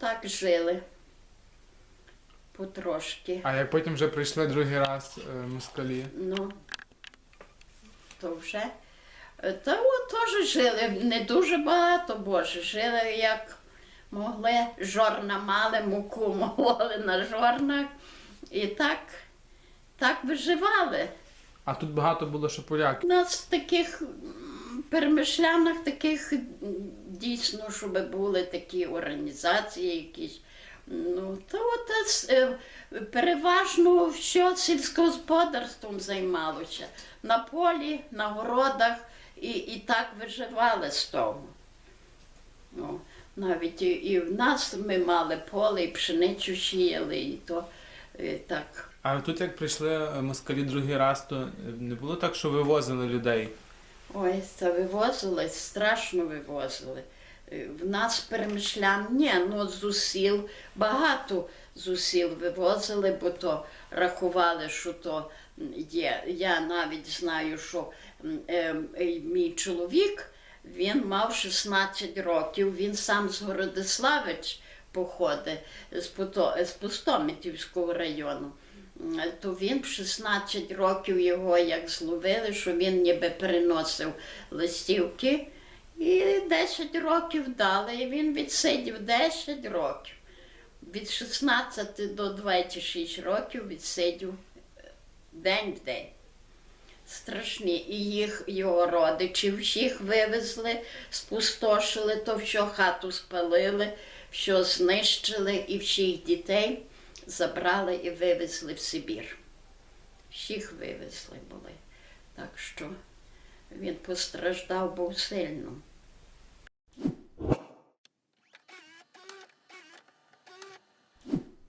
так жили. Потрошки. А як потім вже прийшли другий раз е, москалі? Ну, то вже. е, Та от теж жили, не дуже багато, боже, жили як могли, жорна мали, муку мололи на жорнах. І так, так виживали. А тут багато було що поляки. У нас в таких перемишлянах таких дійсно, щоб були такі організації якісь. Ну, то от е, е, переважно що сільськогосподарством займалося. На полі, на городах і, і так виживали з того. Ну, навіть і, і в нас ми мали поле, і пшеницю сіяли, і то е, так. А тут як прийшли москалі другий раз, то не було так, що вивозили людей. Ой, це вивозили, страшно вивозили. Е, В нас перемишлян, ні, ну з усіл, багато з вивозили, бо то рахували, що то є. Я навіть знаю, що е, е, мій чоловік, він мав 16 років, він сам з Городиславич походить, з, з Пустомитівського району. То він в 16 років його як зловили, що він ніби переносив листівки. І 10 років дали, і він відсидів 10 років. Від 16 до 26 років відсидів е, день в день. Страшні. І їх, його родичів всіх вивезли, спустошили, то все хату спалили, все знищили, і всіх дітей забрали і вивезли в Сибір. Всіх вивезли були. Так що він постраждав був сильно.